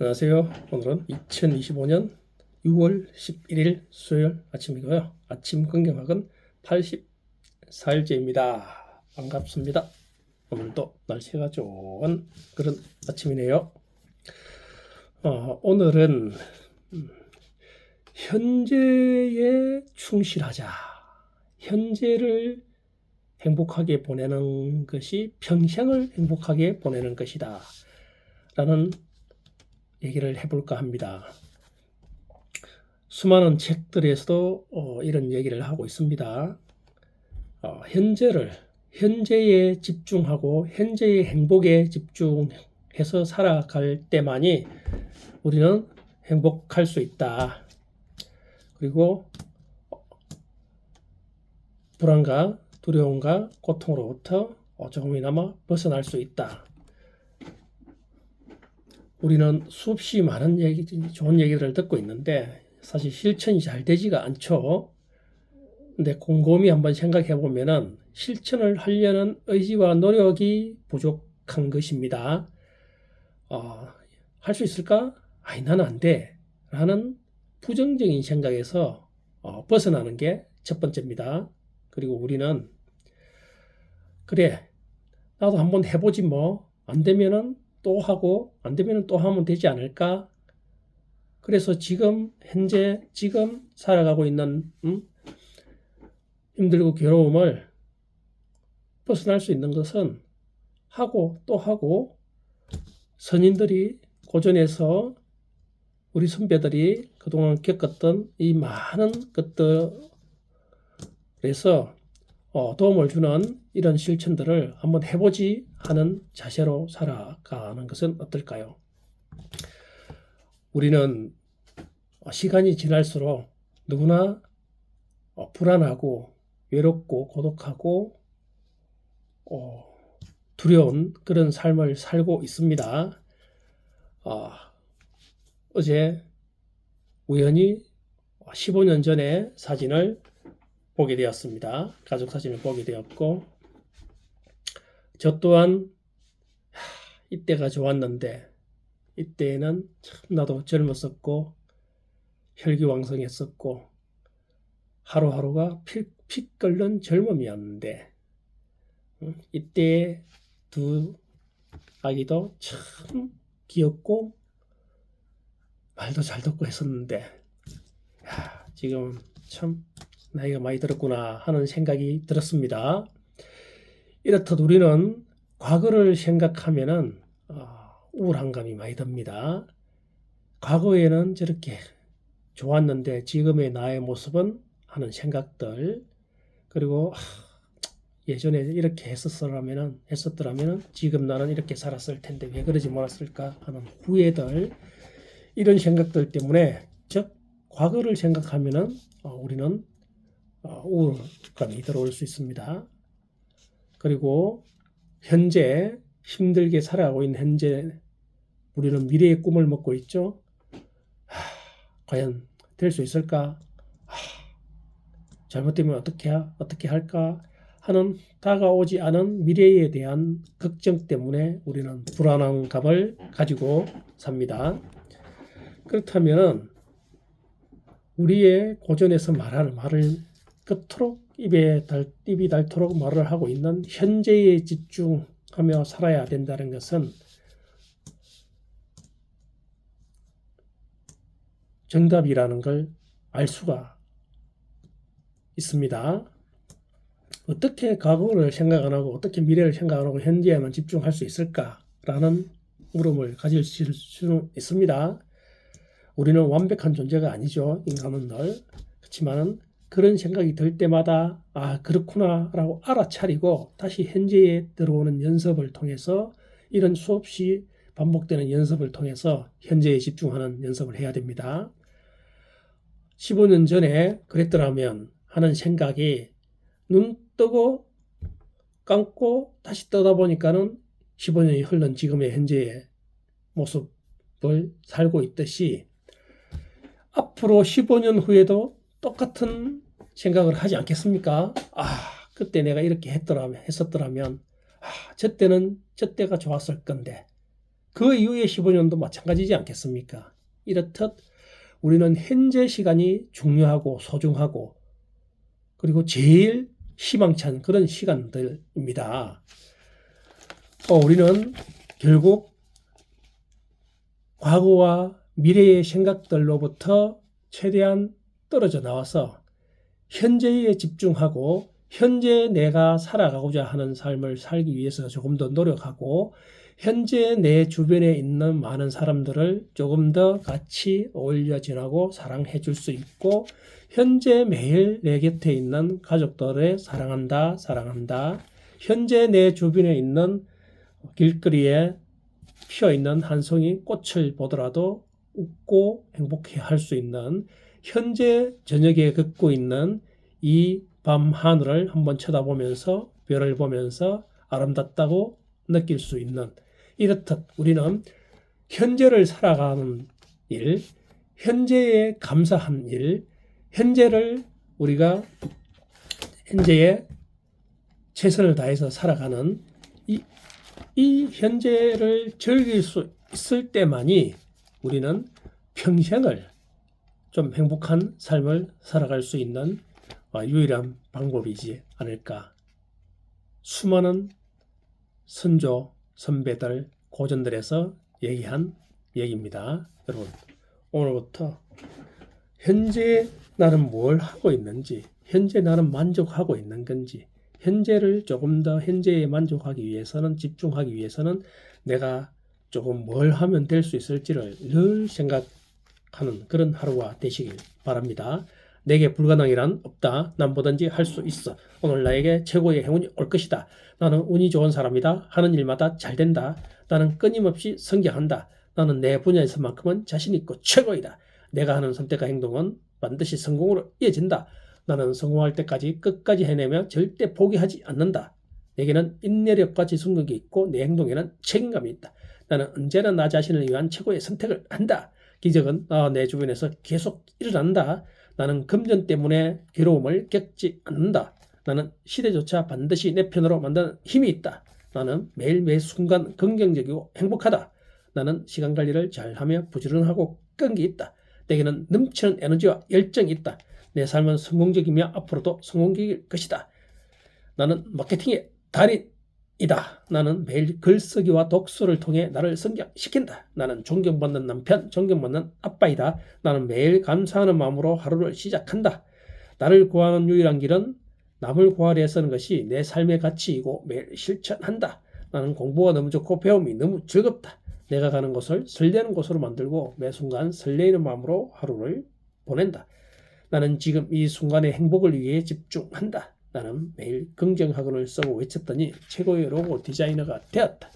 안녕하세요. 오늘은 2025년 6월 11일 수요일 아침이고요. 아침 긍정학은 84일째입니다. 반갑습니다. 오늘도 날씨가 좋은 그런 아침이네요. 어, 오늘은 음, 현재에 충실하자. 현재를 행복하게 보내는 것이 평생을 행복하게 보내는 것이다. 라는 얘기를 해볼까 합니다. 수많은 책들에서도 어, 이런 얘기를 하고 있습니다. 어, 현재를 현재에 집중하고 현재의 행복에 집중해서 살아갈 때만이 우리는 행복할 수 있다. 그리고 불안과 두려움과 고통으로부터 조금이나마 벗어날 수 있다. 우리는 수없이 많은 얘기, 좋은 얘기들을 듣고 있는데 사실 실천이 잘 되지가 않죠. 근데 곰곰이 한번 생각해 보면은 실천을 하려는 의지와 노력이 부족한 것입니다. 어, 할 수 있을까? 아니, 나는 안 돼. 라는 부정적인 생각에서 어, 벗어나는 게 첫 번째입니다. 그리고 우리는 그래, 나도 한번 해보지 뭐. 안 되면은 또 하고 안 되면 또 하면 되지 않을까? 그래서 지금 현재 지금 살아가고 있는 음? 힘들고 괴로움을 벗어날 수 있는 것은 하고 또 하고 선인들이 고전에서 우리 선배들이 그동안 겪었던 이 많은 것들에서 어, 도움을 주는 이런 실천들을 한번 해보지 하는 자세로 살아가는 것은 어떨까요? 우리는 시간이 지날수록 누구나 어, 불안하고 외롭고 고독하고 어, 두려운 그런 삶을 살고 있습니다. 어, 어제 우연히 15년 전에 사진을 보게 되었습니다. 가족 사진을 보게 되었고 저 또한 이때가 좋았는데 이때는 참 나도 젊었었고 혈기왕성했었고 하루하루가 픽픽 끓는 젊음이었는데 이때 두 아기도 참 귀엽고 말도 잘 듣고 했었는데 지금 참 나이가 많이 들었구나 하는 생각이 들었습니다. 이렇듯 우리는 과거를 생각하면은 어, 우울한 감이 많이 듭니다. 과거에는 저렇게 좋았는데 지금의 나의 모습은 하는 생각들 그리고 예전에 이렇게 했었더라면은 했었더라면은 지금 나는 이렇게 살았을 텐데 왜 그러지 못했을까 하는 후회들 이런 생각들 때문에 즉 과거를 생각하면은 어, 우리는 어, 우울감이 들어올 수 있습니다. 그리고 현재 힘들게 살아가고 있는 현재 우리는 미래의 꿈을 먹고 있죠. 하, 과연 될 수 있을까? 하, 잘못되면 어떻게 어떻게 할까 하는 다가오지 않은 미래에 대한 걱정 때문에 우리는 불안한 감을 가지고 삽니다. 그렇다면 우리의 고전에서 말하는 말을 그토록 입에 달, 입이 닳도록 말을 하고 있는 현재에 집중하며 살아야 된다는 것은 정답이라는 걸 알 수가 있습니다. 어떻게 과거를 생각 안 하고 어떻게 미래를 생각 안 하고 현재에만 집중할 수 있을까라는 물음을 가질 수 있습니다. 우리는 완벽한 존재가 아니죠. 인간은 늘. 그렇지만 그런 생각이 들 때마다 아 그렇구나 라고 알아차리고 다시 현재에 들어오는 연습을 통해서 이런 수없이 반복되는 연습을 통해서 현재에 집중하는 연습을 해야 됩니다. 15년 전에 그랬더라면 하는 생각이 눈 뜨고 감고 다시 떠다 보니까는 15년이 흘른 지금의 현재의 모습을 살고 있듯이 앞으로 15년 후에도 똑같은 생각을 하지 않겠습니까? 아, 그때 내가 이렇게 했더라면, 했었더라면, 아, 저 때는 저 때가 좋았을 건데, 그 이후의 15년도 마찬가지지 않겠습니까? 이렇듯 우리는 현재 시간이 중요하고 소중하고 그리고 제일 희망찬 그런 시간들입니다. 어, 우리는 결국 과거와 미래의 생각들로부터 최대한 떨어져 나와서 현재에 집중하고 현재 내가 살아가고자 하는 삶을 살기 위해서 조금 더 노력하고 현재 내 주변에 있는 많은 사람들을 조금 더 같이 어울려 지나고 사랑해 줄 수 있고 현재 매일 내 곁에 있는 가족들을 사랑한다 사랑한다. 현재 내 주변에 있는 길거리에 피어 있는 한 송이 꽃을 보더라도 웃고 행복해 할 수 있는 현재 저녁에 걷고 있는 이 밤 하늘을 한번 쳐다보면서 별을 보면서 아름답다고 느낄 수 있는 이렇듯 우리는 현재를 살아가는 일, 현재에 감사한 일, 현재를 우리가 현재에 최선을 다해서 살아가는 이, 이 현재를 즐길 수 있을 때만이 우리는 평생을 좀 행복한 삶을 살아갈 수 있는 어, 유일한 방법이지 않을까. 수많은 선조, 선배들, 고전들에서 얘기한 얘기입니다. 여러분, 오늘부터 현재 나는 뭘 하고 있는지, 현재 나는 만족하고 있는 건지, 현재를 조금 더 현재에 만족하기 위해서는, 집중하기 위해서는 내가 조금 뭘 하면 될 수 있을지를 늘 생각하는 그런 하루가 되시길 바랍니다. 내게 불가능이란 없다. 난 뭐든지 할 수 있어. 오늘 나에게 최고의 행운이 올 것이다. 나는 운이 좋은 사람이다. 하는 일마다 잘 된다. 나는 끊임없이 성장한다. 나는 내 분야에서만큼은 자신 있고 최고이다. 내가 하는 선택과 행동은 반드시 성공으로 이어진다. 나는 성공할 때까지 끝까지 해내며 절대 포기하지 않는다. 내게는 인내력과 지속력이 있고 내 행동에는 책임감이 있다. 나는 언제나 나 자신을 위한 최고의 선택을 한다. 기적은 나와 내 주변에서 계속 일어난다. 나는 금전 때문에 괴로움을 겪지 않는다. 나는 시대조차 반드시 내 편으로 만드는 힘이 있다. 나는 매일 매 순간 긍정적이고 행복하다. 나는 시간 관리를 잘하며 부지런하고 끈기 있다. 내게는 넘치는 에너지와 열정이 있다. 내 삶은 성공적이며 앞으로도 성공적일 것이다. 나는 마케팅의 달인 이다. 나는 매일 글쓰기와 독서를 통해 나를 성장시킨다. 나는 존경받는 남편, 존경받는 아빠이다. 나는 매일 감사하는 마음으로 하루를 시작한다. 나를 구하는 유일한 길은 남을 구하려 애쓰는 것이 내 삶의 가치이고 매일 실천한다. 나는 공부가 너무 좋고 배움이 너무 즐겁다. 내가 가는 곳을 설레는 곳으로 만들고 매 순간 설레이는 마음으로 하루를 보낸다. 나는 지금 이 순간의 행복을 위해 집중한다. 나는 매일 긍정학원을 쓰고 외쳤더니 최고의 로고 디자이너가 되었다.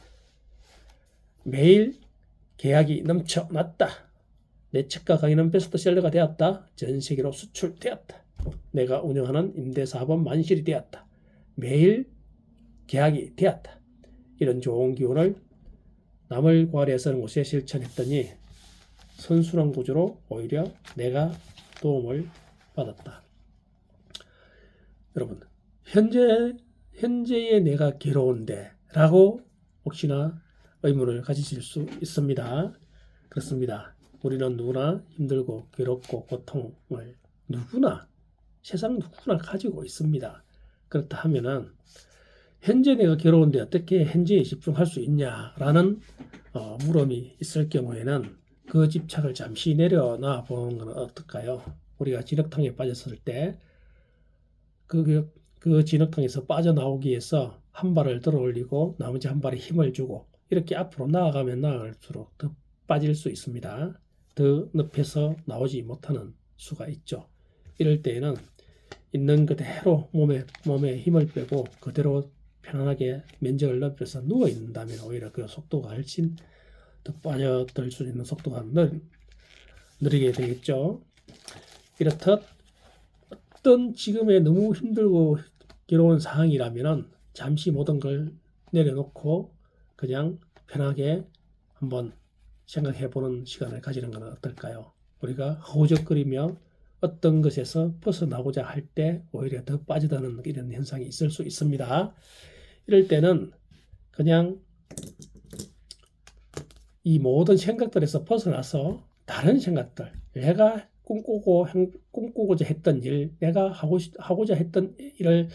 매일 계약이 넘쳐났다. 내 책과 강의는 베스트셀러가 되었다. 전 세계로 수출되었다. 내가 운영하는 임대사업은 만실이 되었다. 매일 계약이 되었다. 이런 좋은 기운을 남을 구하려 쓰는 곳에 실천했더니 선순환 구조로 오히려 내가 도움을 받았다. 여러분, 현재 현재의 내가 괴로운데라고 혹시나 의문을 가지실 수 있습니다. 그렇습니다. 우리는 누구나 힘들고 괴롭고 고통을 누구나 세상 누구나 가지고 있습니다. 그렇다 하면은 현재 내가 괴로운데 어떻게 현재에 집중할 수 있냐라는 어, 물음이 있을 경우에는 그 집착을 잠시 내려놔 보는 것은 어떨까요? 우리가 진흙탕에 빠졌을 때 그, 그 진흙탕에서 빠져나오기 위해서 한 발을 들어 올리고 나머지 한 발에 힘을 주고 이렇게 앞으로 나아가면 나아갈수록 더 빠질 수 있습니다. 더 늪에서 나오지 못하는 수가 있죠. 이럴 때에는 있는 그대로 몸에 몸에 힘을 빼고 그대로 편안하게 면적을 넓혀서 누워 있는다면 오히려 그 속도가 훨씬 더 빠져들 수 있는 속도가 느, 느리게 되겠죠. 이렇듯 어떤 지금의 너무 힘들고 괴로운 상황이라면은 잠시 모든 걸 내려놓고 그냥 편하게 한번 생각해 보는 시간을 가지는 건 어떨까요? 우리가 허우적거리며 어떤 것에서 벗어나고자 할 때 오히려 더 빠져드는 이런 현상이 있을 수 있습니다. 이럴 때는 그냥 이 모든 생각들에서 벗어나서 다른 생각들, 내가 꿈꾸고 행- 꿈꾸고자 했던 일, 내가 하고 싶- 하고자 했던 일을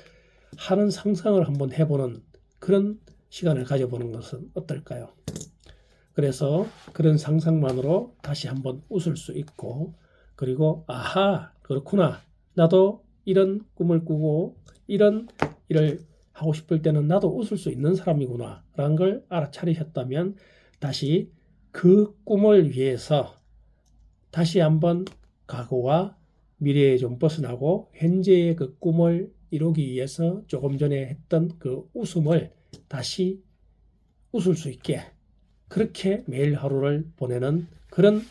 하는 상상을 한번 해보는 그런 시간을 가져보는 것은 어떨까요? 그래서 그런 상상만으로 다시 한번 웃을 수 있고 그리고 아하 그렇구나 나도 이런 꿈을 꾸고 이런 일을 하고 싶을 때는 나도 웃을 수 있는 사람이구나 라는 걸 알아차리셨다면 다시 그 꿈을 위해서 다시 한번 과거와 미래에 좀 벗어나고 현재의 그 꿈을 이루기 위해서 조금 전에 했던 그 웃음을 다시 웃을 수 있게 그렇게 매일 하루를 보내는 그런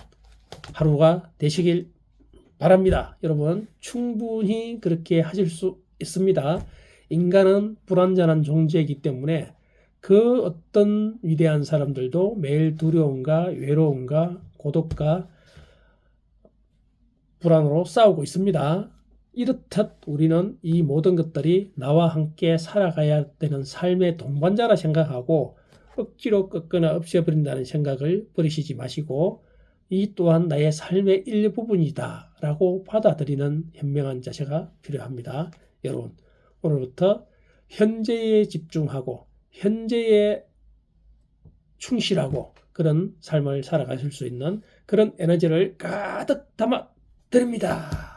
하루가 되시길 바랍니다. 여러분, 충분히 그렇게 하실 수 있습니다. 인간은 불완전한 존재이기 때문에 그 어떤 위대한 사람들도 매일 두려움과 외로움과 고독과 불안으로 싸우고 있습니다. 이렇듯 우리는 이 모든 것들이 나와 함께 살아가야 되는 삶의 동반자라 생각하고 억지로 꺾거나 없애버린다는 생각을 버리시지 마시고 이 또한 나의 삶의 일부분이다 라고 받아들이는 현명한 자세가 필요합니다. 여러분 오늘부터 현재에 집중하고 현재에 충실하고 그런 삶을 살아가실 수 있는 그런 에너지를 가득 담아 드립니다.